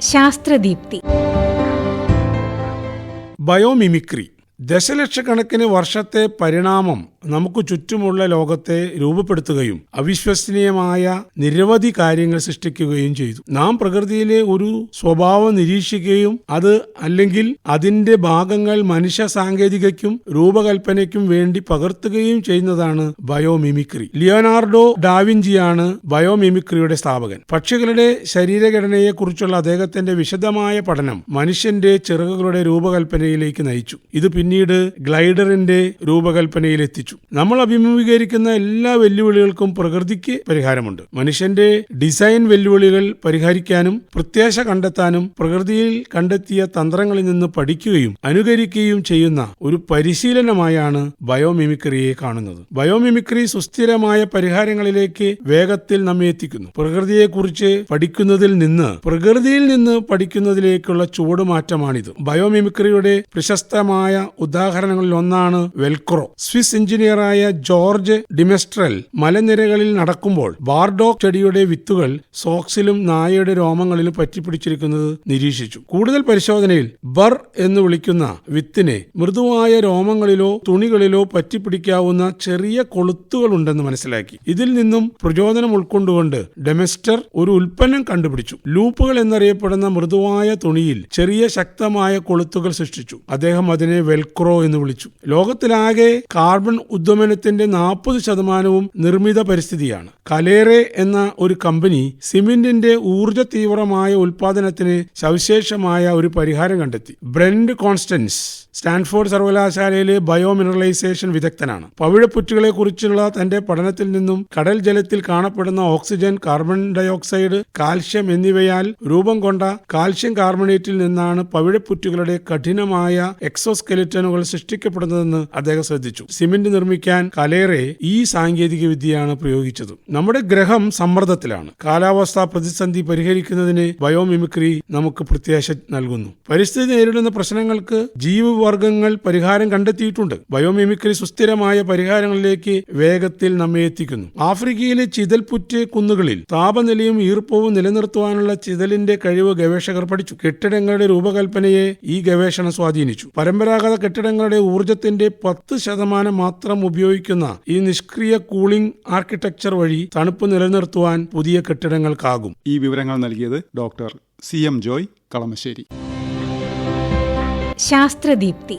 ശാസ്ത്രദീപ്തി. Biomimicry ദശലക്ഷക്കണക്കിന് വർഷത്തെ പരിണാമം നമുക്ക് ചുറ്റുമുള്ള ലോകത്തെ രൂപപ്പെടുത്തുകയും അവിശ്വസനീയമായ നിരവധി കാര്യങ്ങൾ സൃഷ്ടിക്കുകയും ചെയ്തു. നാം പ്രകൃതിയിലെ ഒരു സ്വഭാവം നിരീക്ഷിക്കുകയും അത് അല്ലെങ്കിൽ അതിന്റെ ഭാഗങ്ങൾ മനുഷ്യ സാങ്കേതികയ്ക്കും രൂപകൽപ്പനയ്ക്കും വേണ്ടി പകർത്തുകയും ചെയ്യുന്നതാണ് ബയോമിമിക്രി. ലിയോനാർഡോ ഡാവിഞ്ചിയാണ് ബയോമിമിക്രിയുടെ സ്ഥാപകൻ. പക്ഷികളുടെ ശരീരഘടനയെക്കുറിച്ചുള്ള അദ്ദേഹത്തിന്റെ വിശദമായ പഠനം മനുഷ്യന്റെ ചിറകുകളുടെ രൂപകൽപ്പനയിലേക്ക് നയിച്ചു. ഇത് പിന്നീട് ഗ്ലൈഡറിന്റെ രൂപകൽപ്പനയിലെത്തിച്ചു. നമ്മൾ അഭിമുഖീകരിക്കുന്ന എല്ലാ വെല്ലുവിളികൾക്കും പ്രകൃതിക്ക് പരിഹാരമുണ്ട്. മനുഷ്യന്റെ ഡിസൈൻ വെല്ലുവിളികൾ പരിഹരിക്കാനും പ്രത്യാശ കണ്ടെത്താനും പ്രകൃതിയിൽ കണ്ടെത്തിയ തന്ത്രങ്ങളിൽ നിന്ന് പഠിക്കുകയും അനുകരിക്കുകയും ചെയ്യുന്ന ഒരു പരിശീലനമായാണ് ബയോമിമിക്രിയെ കാണുന്നത്. ബയോമിമിക്രി സുസ്ഥിരമായ പരിഹാരങ്ങളിലേക്ക് വേഗത്തിൽ നമ്മെ എത്തിക്കുന്നു. പ്രകൃതിയെക്കുറിച്ച് പഠിക്കുന്നതിൽ നിന്ന് പ്രകൃതിയിൽ നിന്ന് പഠിക്കുന്നതിലേക്കുള്ള ചുവടുമാറ്റമാണിത്. ബയോമിമിക്രിയുടെ പ്രശസ്തമായ ഉദാഹരണങ്ങളിൽ ഒന്നാണ് വെൽക്രോ. സ്വിസ് എഞ്ചിനീയറായ ജോർജ് ഡിമെസ്ട്രൽ മലനിരകളിൽ നടക്കുമ്പോൾ ബാർഡോക് ചെടിയുടെ വിത്തുകൾ സോക്സിലും നായയുടെ രോമങ്ങളിലും പറ്റിപ്പിടിച്ചിരിക്കുന്നത് നിരീക്ഷിച്ചു. കൂടുതൽ പരിശോധനയിൽ ബർ എന്ന് വിളിക്കുന്ന വിത്തിനെ മൃദുവായ രോമങ്ങളിലോ തുണികളിലോ പറ്റിപ്പിടിക്കാവുന്ന ചെറിയ കൊളുത്തുകൾ ഉണ്ടെന്ന് മനസ്സിലാക്കി. ഇതിൽ നിന്നും പ്രചോദനം ഉൾക്കൊണ്ടുകൊണ്ട് ഡെമസ്റ്റർ ഒരു ഉൽപ്പന്നം കണ്ടുപിടിച്ചു. ലൂപ്പുകൾ എന്നറിയപ്പെടുന്ന മൃദുവായ തുണിയിൽ ചെറിയ ശക്തമായ കൊളുത്തുകൾ സൃഷ്ടിച്ചു. അദ്ദേഹം അതിനെ വെൽക്രോ എന്ന് വിളിച്ചു. ലോകത്തിലാകെ കാർബൺ ഉദ്വമനത്തിന്റെ നാൽപ്പത് ശതമാനവും നിർമ്മിത പരിസ്ഥിതിയാണ്. കലേറെ എന്ന ഒരു കമ്പനി സിമെന്റിന്റെ ഊർജ തീവ്രമായ ഉൽപാദനത്തിന് സവിശേഷമായ ഒരു പരിഹാരം കണ്ടെത്തി. ബ്രെൻഡ് കോൺസ്റ്റൻസ് സ്റ്റാൻഫോർഡ് സർവകലാശാലയിലെ ബയോ മിനറലൈസേഷൻ വിദഗ്ധനാണ്. പവിഴപ്പുറ്റുകളെ കുറിച്ചുള്ള തന്റെ പഠനത്തിൽ നിന്നും കടൽ ജലത്തിൽ കാണപ്പെടുന്ന ഓക്സിജൻ കാർബൺ ഡയോക്സൈഡ് കാൽഷ്യം എന്നിവയാൽ രൂപം കൊണ്ട കാൽഷ്യം കാർബണേറ്റിൽ നിന്നാണ് പവിഴപ്പുറ്റുകളുടെ കഠിനമായ എക്സോസ്കെലിറ്റനുകൾ സൃഷ്ടിക്കപ്പെടുന്നതെന്ന് അദ്ദേഹം ശ്രദ്ധിച്ചു. സിമെന്റ് നിർമ്മിക്കാൻ കലേറെ ഈ സാങ്കേതിക വിദ്യയാണ് പ്രയോഗിച്ചത്. നമ്മുടെ ഗ്രഹം സമ്മർദ്ദത്തിലാണ്. കാലാവസ്ഥാ പ്രതിസന്ധി പരിഹരിക്കുന്നതിന് ബയോമിമിക്രി നമുക്ക് പ്രത്യാശ നൽകുന്നു. പരിസ്ഥിതി നേരിടുന്ന പ്രശ്നങ്ങൾക്ക് ജീവവർഗങ്ങൾ പരിഹാരം കണ്ടെത്തിയിട്ടുണ്ട്. ബയോമിമിക്രി സുസ്ഥിരമായ പരിഹാരങ്ങളിലേക്ക് വേഗത്തിൽ നമ്മെ എത്തിക്കുന്നു. ആഫ്രിക്കയിലെ ചിതൽപുറ്റ് കുന്നുകളിൽ താപനിലയും ഈർപ്പവും നിലനിർത്തുവാനുള്ള ചിതലിന്റെ കഴിവ് ഗവേഷകർ പഠിച്ചു. കെട്ടിടങ്ങളുടെ രൂപകൽപ്പനയെ ഈ ഗവേഷണം സ്വാധീനിച്ചു. പരമ്പരാഗത കെട്ടിടങ്ങളുടെ ഊർജത്തിന്റെ പത്ത് ശതമാനം മാത്രം ഉപയോഗിക്കുന്ന ഈ നിഷ്ക്രിയ കൂളിംഗ് ആർക്കിടെക്ചർ വഴി തണുപ്പ് നിലനിർത്തുവാൻ പുതിയ കെട്ടിടങ്ങൾക്കാകും. ഈ വിവരങ്ങൾ നൽകിയത് doctor C M Joy Kalamassery. Sasthradeepthi.